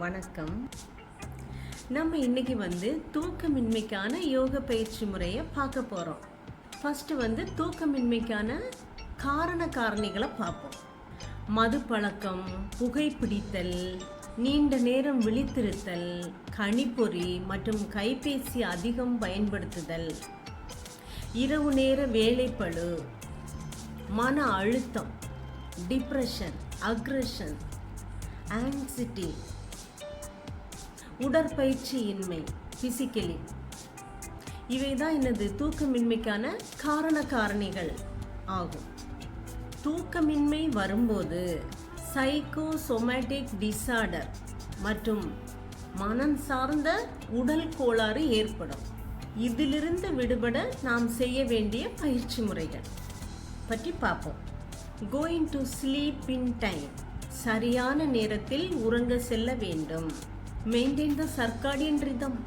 வணக்கம். நம்ம இன்னைக்கு வந்து தூக்கமின்மைக்கான யோக பயிற்சி முறையை பார்க்க போகிறோம் ஃபஸ்ட்டு வந்து தூக்கமின்மைக்கான காரண காரணிகளை பார்ப்போம். மது பழக்கம் புகைப்பிடித்தல் நீண்ட நேரம் விழித்திருத்தல் கணிப்பொறி மற்றும் கைபேசி அதிகம் பயன்படுத்துதல் இரவு நேர வேலைப்பழு மன அழுத்தம் டிப்ரெஷன் அக்ரஷன் ஆங்ஸிட்டி உடற்பயிற்சியின்மை பிசிக்கலி இவை தான் எனது தூக்கமின்மைக்கான காரண காரணிகள் ஆகும். தூக்கமின்மை வரும்போது சைக்கோசோமேட்டிக் டிசார்டர் மற்றும் மனம் சார்ந்த உடல் கோளாறு ஏற்படும். இதிலிருந்து விடுபட நாம் செய்ய வேண்டிய பயிற்சி முறைகள் பற்றி பார்ப்போம். Going to sleep in time சரியான நேரத்தில் உறங்க செல்ல வேண்டும். Maintain the circadian rhythm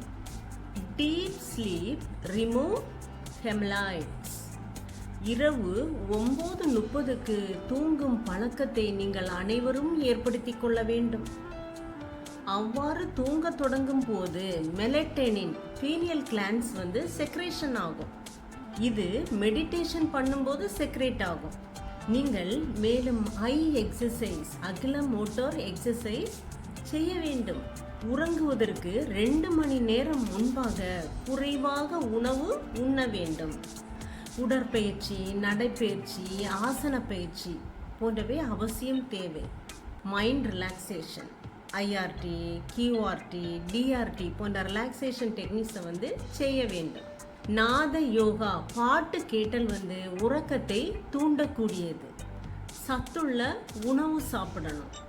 deep sleep remove ஹெம்லாய்ட்ஸ் இரவு ஒம்பது முப்பதுக்கு தூங்கும் பழக்கத்தை நீங்கள் அனைவரும் ஏற்படுத்திக் கொள்ள வேண்டும். அவ்வாறு தூங்க தொடங்கும் போது மெலட்டனின் பீனியல் கிளான்ஸ் வந்து செக்ரேஷன் ஆகும். இது மெடிடேஷன் பண்ணும்போது செக்ரேட் ஆகும். நீங்கள் மேலும் ஐ எக்ஸசைஸ் அகில மோட்டார் எக்ஸசைஸ் செய்ய வேண்டும். உறங்குவதற்கு ரெண்டு மணி நேரம் முன்பாக குறைவாக உணவு உண்ண வேண்டும். உடற்பயிற்சி நடைப்பயிற்சி ஆசன பயிற்சி போன்றவை அவசியம் தேவை. Mind relaxation IRT QRT DRT போன்ற ரிலாக்ஸேஷன் டெக்னிக்ஸை வந்து செய்ய வேண்டும். நாத யோகா பாட்டு கேட்டல் வந்து உறக்கத்தை தூண்டக்கூடியது. சத்துள்ள உணவு சாப்பிடணும்.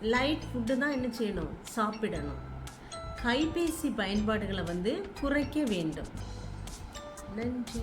லைட் ஃபுட்டு தான் என்ன செய்யணும்? சாப்பிடணும். கைபேசி பயன்பாடுகளை வந்து குறைக்க வேண்டும். நன்றி.